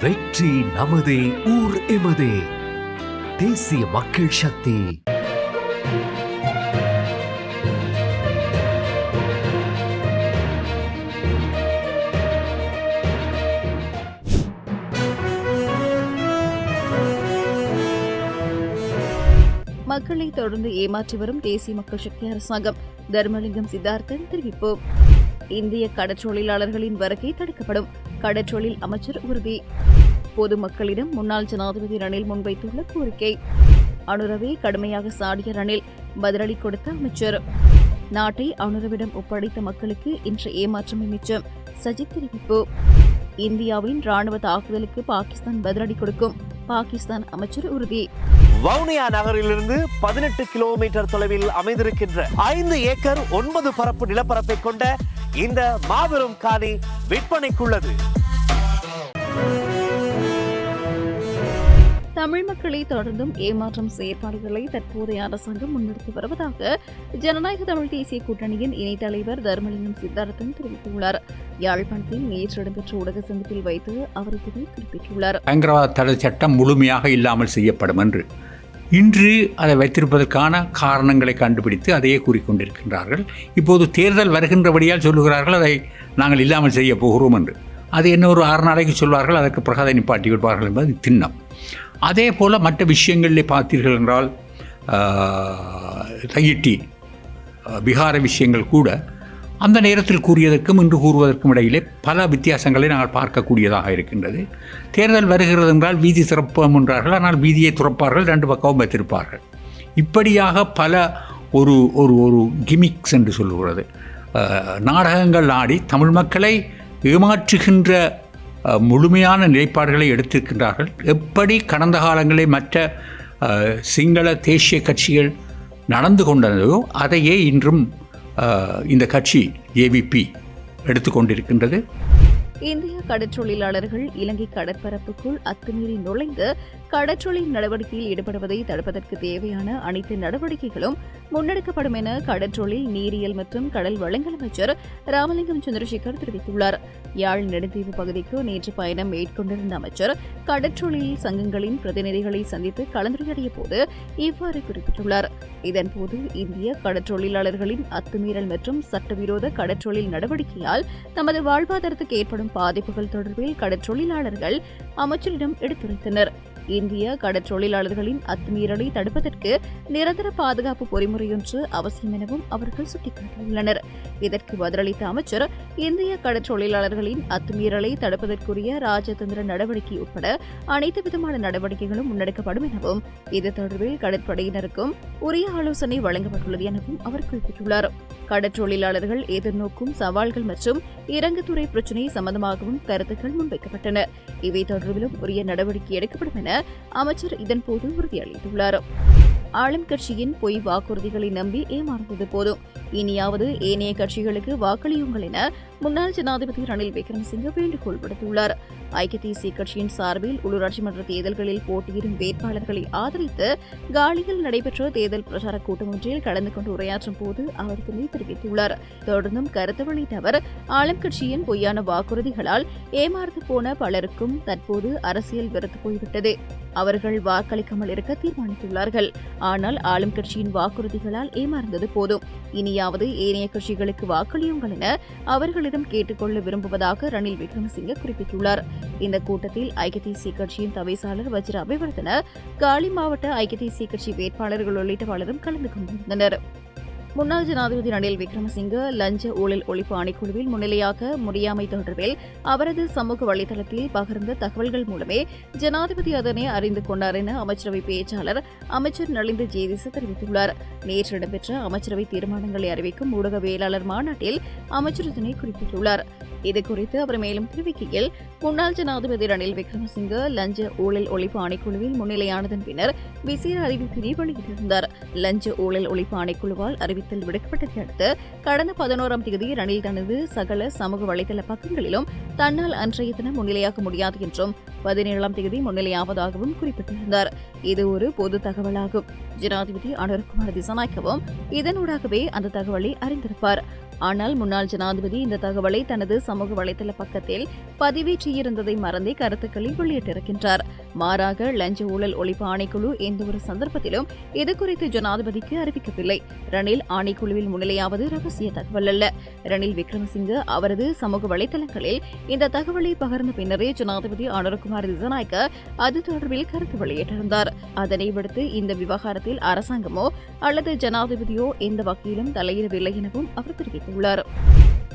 வெற்றி நமதே ஊர் எமதே. தேசிய மக்கள் சக்தி. மக்களை தொடர்ந்து ஏமாற்றி வரும் தேசிய மக்கள் சக்தி அரசாங்கம். தர்மலிங்கம் சித்தார்த்தன் தெரிவிப்பு. இந்திய கடற்றொழிலாளர்களின் வருகை தடுக்கப்படும். கடற்றொழில் அமைச்சர் உறுதி. பொதுமக்களிடம் முன்னாள் ஜனாதிபதி ரணில் முன்வைத்துள்ள கோரிக்கை. அனுரவை கடுமையாக சாடிய ரணில் பதிலடி கொடுத்த அமைச்சர். நாட்டை அனுரவிடம் ஒப்படைத்த மக்களுக்கு இன்று ஏமாற்றமே மிச்சம் சஜித் தெரிவிப்பு. இந்தியாவின் ராணுவ தாக்குதலுக்கு பாகிஸ்தான் பதிலடி கொடுக்கும் பாகிஸ்தான் அமைச்சர் உறுதி. வவுனியா நகரிலிருந்து பதினெட்டு கிலோமீட்டர் தொலைவில் அமைந்திருக்கின்ற ஐந்து ஏக்கர் ஒன்பது பரப்பு நிலப்பரப்பை கொண்ட இந்த மாபெரும் காணி விற்பனைக்குள்ளது. தமிழ் மக்களை தொடர்ந்தும் ஏமாற்றும் செயற்பாடுகளை தற்போதைய அரசாங்கம் முன்னெடுத்து வருவதாக ஜனநாயக தமிழ் தேசிய கூட்டணியின் இணைத் தலைவர் தர்மலிங்கம் சித்தார்த்தன் தெரிவித்துள்ளார். யாழ்ப்பாணத்தில் நேற்று இடம்பெற்ற ஊடக சந்திப்பில் வைத்து அவர் இதனை குறிப்பிட்டுள்ளார். பயங்கரவாத தடை சட்டம் முழுமையாக இல்லாமல் செய்யப்படும் என்று இன்று அதை வைத்திருப்பதற்கான காரணங்களை கண்டுபிடித்து அதையே கூறிக்கொண்டிருக்கின்றார்கள். இப்போது தேர்தல் வருகின்றபடியால் சொல்லுகிறார்கள் அதை நாங்கள் இல்லாமல் செய்ய போகிறோம் என்று. அது என்ன ஒரு ஆறு நாளைக்கு சொல்வார்கள் அதற்கு பிரகாதை நிப்பாட்டி விடுவார்கள் என்பது திண்ணம். அதே போல் மற்ற விஷயங்களிலே பார்த்தீர்கள் என்றால் தையிட்டி ஆஹ், பிகார விஷயங்கள் கூட அந்த நேரத்தில் கூறியதற்கும் இன்று கூறுவதற்கும் இடையிலே பல வித்தியாசங்களை நாங்கள் பார்க்கக்கூடியதாக இருக்கின்றது. தேர்தல் வருகிறது என்றால் வீதி திறப்போம் என்றார்கள். ஆனால் வீதியை துறப்பார்கள் ரெண்டு பக்கமும் வைத்திருப்பார்கள். இப்படியாக பல ஒரு ஒரு ஒரு கிமிக்ஸ் என்று சொல்லுகிறது. நாடகங்கள் ஆடி தமிழ் மக்களை ஏமாற்றுகின்ற முழுமையான நிலைப்பாடுகளை எடுத்திருக்கின்றார்கள். எப்படி கடந்த காலங்களில் மற்ற சிங்கள தேசிய கட்சிகள் நடந்து கொண்டதோ அதையே இன்றும் இந்த கட்சி ஏவிபி எடுத்துக்கொண்டிருக்கின்றது. இந்திய கடற்றொழிலாளர்கள் இலங்கை கடற்பரப்புக்குள் அத்துமீறி நுழைந்து கடற்றொழில் நடவடிக்கையில் ஈடுபடுவதை தடுப்பதற்கு தேவையான அனைத்து நடவடிக்கைகளும் முன்னெடுக்கப்படும் என கடற்றொழில் நீரியல் மற்றும் கடல் வளங்கள் அமைச்சர் ராமலிங்கம் சந்திரசேகர் தெரிவித்துள்ளார். யாழ் நெடுந்தீவு பகுதிக்கு நேற்று பயணம் மேற்கொண்டிருந்த அமைச்சர் கடற்றொழில் சங்கங்களின் பிரதிநிதிகளை சந்தித்து கலந்துரையாடிய போது இவ்வாறு குறிப்பிட்டுள்ளார். இதன்போது இந்திய கடற்றொழிலாளர்களின் அத்துமீறல் மற்றும் சட்டவிரோத கடற்றொழில் நடவடிக்கையால் தமது வாழ்வாதாரத்துக்கு ஏற்படும் பாதிப்புகள் தொடர்பில் கடற்றொழிலாளர்கள் அமைச்சரிடம் எடுத்துரைத்தனர். இந்திய கடற்றொழிலாளர்களின் அத்துமீறலை தடுப்பதற்கு நிரந்தர பாதுகாப்பு பொறிமுறையொன்று அவசியம் எனவும் அவர்கள் சுட்டிக்காட்டியுள்ளனர். இதற்கு பதிலளித்த அமைச்சர் இந்திய கடற்றொழிலாளர்களின் அத்துமீறலை தடுப்பதற்குரிய ராஜதந்திர நடவடிக்கை உட்பட அனைத்து விதமான நடவடிக்கைகளும் முன்னெடுக்கப்படும் எனவும் இது தொடர்பில் கடற்படையினருக்கும் உரிய ஆலோசனை வழங்கப்பட்டுள்ளது எனவும் அவர் குறிப்பிட்டுள்ளார். கடற்றொழிலாளர்கள் எதிர்நோக்கும் சவால்கள் மற்றும் இறங்குதுறை பிரச்சினை சம்பந்தமாகவும் கருத்துக்கள் முன்வைக்கப்பட்டன. இவை தொடர்பிலும் உரிய நடவடிக்கை எடுக்கப்படும் என அமைச்சர் இதன்போது உறுதியளித்துள்ளார். ஆளும் கட்சியின் பொய் வாக்குறுதிகளை நம்பி ஏமாறுந்தது போதும். இனியாவது ஏனைய கட்சிகளுக்கு வாக்களியுங்கள் என முன்னாள் ஜனாதிபதி ரணில் விக்ரமசிங்க வேண்டுகோள் விடுத்துள்ளார். ஐக்கிய தேசிய கட்சியின் சார்பில் உள்ளூராட்சி மன்ற தேர்தல்களில் போட்டியிடும் வேட்பாளர்களை ஆதரித்து காலியில் நடைபெற்ற தேர்தல் பிரச்சார கூட்டம் ஒன்றில் கலந்து கொண்டு உரையாற்றும் போது அவர் இதனை தெரிவித்துள்ளார். தொடர்ந்தும் கருத்து வெளியிட்ட அவர் ஆளும் கட்சியின் பொய்யான வாக்குறுதிகளால் ஏமாறுந்து போன பலருக்கும் தற்போது அரசியல் வெறுத்து போய்விட்டது. அவர்கள் வாக்களிக்காமல் இருக்க தீர்மானித்துள்ளார்கள். ஆனால் ஆளும் கட்சியின் வாக்குறுதிகளால் ஏமாறுந்தது போதும். இனி இனியாவது ஏனைய கட்சிகளுக்கு வாக்களியுங்கள் என அவர்களிடம் கேட்டுக்கொள்ள விரும்புவதாக ரணில் விக்ரமசிங்கே குறிப்பிட்டுள்ளார். இந்த கூட்டத்தில் ஐக்கிய தேசிய கட்சியின் தவிசாளர் வஜ்ர அபிவர்த்தன காலி மாவட்ட ஐக்கிய தேசிய கட்சி வேட்பாளர்கள் உள்ளிட்ட பலரும் கலந்து கொண்டிருந்தனர். முன்னாள் ஜனாதிபதி ரணில் விக்ரமசிங்க லஞ்ச ஊழல் ஒழிப்பு ஆணைக்குழுவில் முன்னிலையாக முடியாமை தொடர்பில் அவரது சமூக வலைதளத்தில் பகிர்ந்த தகவல்கள் மூலமே ஜனாதிபதி அதனை அறிந்து கொண்டார் என அமைச்சரவை பேச்சாளர் அமைச்சர் நலிந்த ஜேதிச தெரிவித்துள்ளார். நேற்று இடம்பெற்ற அமைச்சரவை தீர்மானங்களை அறிவிக்கும் ஊடகவியலாளர் மாநாட்டில் அமைச்சர் இதனை குறிப்பிட்டுள்ளார். இதுகுறித்து அவர் மேலும் தெரிவிக்கையில் முன்னாள் ஜனாதிபதி ரணில் விக்ரமசிங்க லஞ்ச ஊழல் ஒழிப்பு ஆணைக்குழுவில் முன்னிலையானதன் பின்னர் விசேட அறிவிப்பினை வெளியிட்டிருந்தார். லஞ்ச ஊழல் ஒழிப்பு ஆணைக்குழுவால் அறிவித்தல் விடுக்கப்பட்டதை அடுத்து கடந்த பதினோராம் தேதி ரணில் தனது சகல சமூக வலைதள பக்கங்களிலும் தன்னால் அன்றைய தினம் முன்னிலையாக முடியாது என்றும் பதினேழாம் தேதி முன்னிலையாவதாகவும் குறிப்பிட்டிருந்தார். இது ஒரு பொது தகவலாகும். ஜனாதிபதி அனுர்குமார் திசநாயக்கவும் இதனூடாகவே அந்த தகவலை அறிந்திருப்பார். ஆனால் முன்னாள் ஜனாதிபதி இந்த தகவலை தனது சமூக வலைதள பக்கத்தில் பதிவேற்றியிருந்ததை மறந்தே கருத்துக்களை வெளியிட்டிருக்கின்றார். மாறாக லஞ்ச ஊழல் ஒழிப்பு ஆணைக்குழு எந்தவொரு சந்தர்ப்பத்திலும் இது குறித்து ஜனாதிபதிக்கு அறிவிக்கவில்லை. ரணில் ஆணைக்குழுவில் முன்னிலையாவது ரகசிய தகவல் அல்ல. ரணில் விக்ரமசிங்க அவரது சமூக வலைதளங்களில் இந்த தகவலை பகிர்ந்த பின்னரே ஜனாதிபதி அனுரகுமார் திசநாயக்க அது தொடர்பில் கருத்து வெளியிட்டிருந்தார். அதனை விடுத்து இந்த விவகாரத்தில் அரசாங்கமோ அல்லது ஜனாதிபதியோ எந்த வகையிலும் தலையிடவில்லை எனவும் அவர் தெரிவித்துள்ளார்.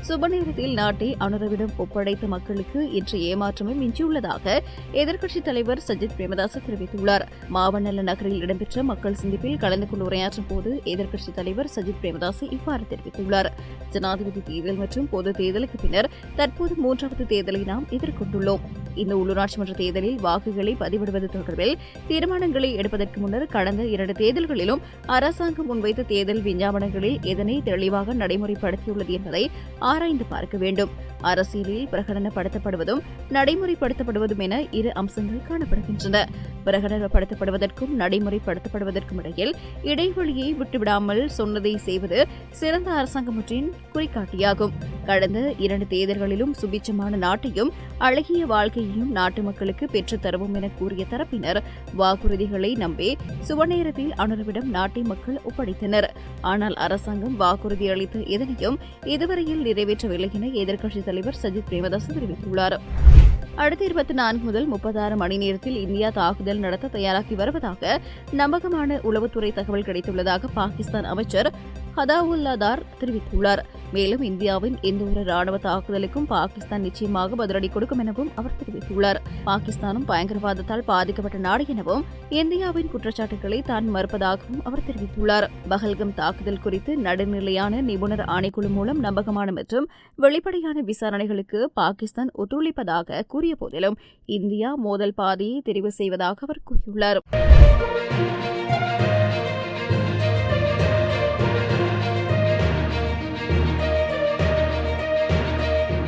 சுபநேரத்தில் நாட்டை அனுரவிடம் ஒப்படைத்த மக்களுக்கு இன்று ஏமாற்றமே மிஞ்சியுள்ளதாக எதிர்க்கட்சித் தலைவர் சஜித் பிரேமதாச தெரிவித்துள்ளார். மாவண்ணல நகரில் இடம்பெற்ற மக்கள் சந்திப்பில் கலந்து கொண்டு உரையாற்றும் போது எதிர்க்கட்சித் தலைவர் சஜித் பிரேமதாச இவ்வாறு தெரிவித்துள்ளார். ஜனாதிபதி தேர்தல் மற்றும் பொது தேர்தலுக்கு பின்னர் தற்போது மூன்றாவது தேர்தலை நாம் எதிர்கொண்டுள்ளோம். இந்த உள்ளூராட்சி மன்ற தேர்தலில் வாக்குகளை பதிவிடுவது தொடர்பில் தீர்மானங்களை எடுப்பதற்கு முன்னர் கடந்த இரண்டு தேர்தல்களிலும் அரசாங்கம் முன்வைத்த தேர்தல் விஞ்ஞாபனங்களில் எதனை தெளிவாக நடைமுறைப்படுத்தியுள்ளது என்பதை ஆராய்ந்து பார்க்க வேண்டும். அரசியலில் பிரகடனப்படுத்தப்படுவதும் நடைமுறைப்படுத்தப்படுவதும் என இரு அம்சங்கள் காணப்படுகின்றன. பிரகடனப்படுத்தப்படுவதற்கும் நடைமுறைப்படுத்தப்படுவதற்கும் இடையில் இடைவெளியை விட்டுவிடாமல் சொன்னதை செய்வது சிறந்த அரசாங்கம் ஒன்றின் குறிகாட்டியாகும். கடந்த இரண்டு தேர்தல்களிலும் சுபிச்சமான நாட்டையும் அழகிய வாழ்க்கையையும் நாட்டு மக்களுக்கு பெற்றுத் தருவோம் என கூறிய தரப்பினர் வாக்குறுதிகளை நம்பி சுவநேரத்தில் அனுரவிடம் நாட்டை மக்கள் ஒப்படைத்தனர். ஆனால் அரசாங்கம் வாக்குறுதி அளித்த எதனையும் இதுவரையில் நிறைவேற்றவில்லை என எதிர்க்கட்சித் தலைவர் சஜித் பிரேமதாஸ் தெரிவித்துள்ளார். அடுத்த இருபத்தி நான்கு முதல் முப்பத்தாறு மணி நேரத்தில் இந்தியா தாக்குதல் நடத்த தயாராகி வருவதாக நம்பகமான உளவுத்துறை தகவல் கிடைத்துள்ளதாக பாகிஸ்தான் அமைச்சர் ஹதாவுல்லாதார் தெரிவித்துள்ளார். மேலும் இந்தியாவின் எந்த ஒரு ராணுவ தாக்குதலுக்கும் பாகிஸ்தான் நிச்சயமாக பதிலடி கொடுக்கும் எனவும் அவர் தெரிவித்துள்ளார். பாகிஸ்தானும் பயங்கரவாதத்தால் பாதிக்கப்பட்ட நாடு எனவும் இந்தியாவின் குற்றச்சாட்டுகளை தான் மறுப்பதாகவும் அவர் தெரிவித்துள்ளார். பஹல்கம் தாக்குதல் குறித்து நடுநிலையான நிபுணர் ஆணைக்குழு மூலம் நம்பகமான மற்றும் வெளிப்படையான விசாரணைகளுக்கு பாகிஸ்தான் ஒத்துழைப்பதாக கூறிய போதிலும் இந்தியா மோதல் பாதையை தெரிவு செய்வதாக அவர் கூறியுள்ளார்.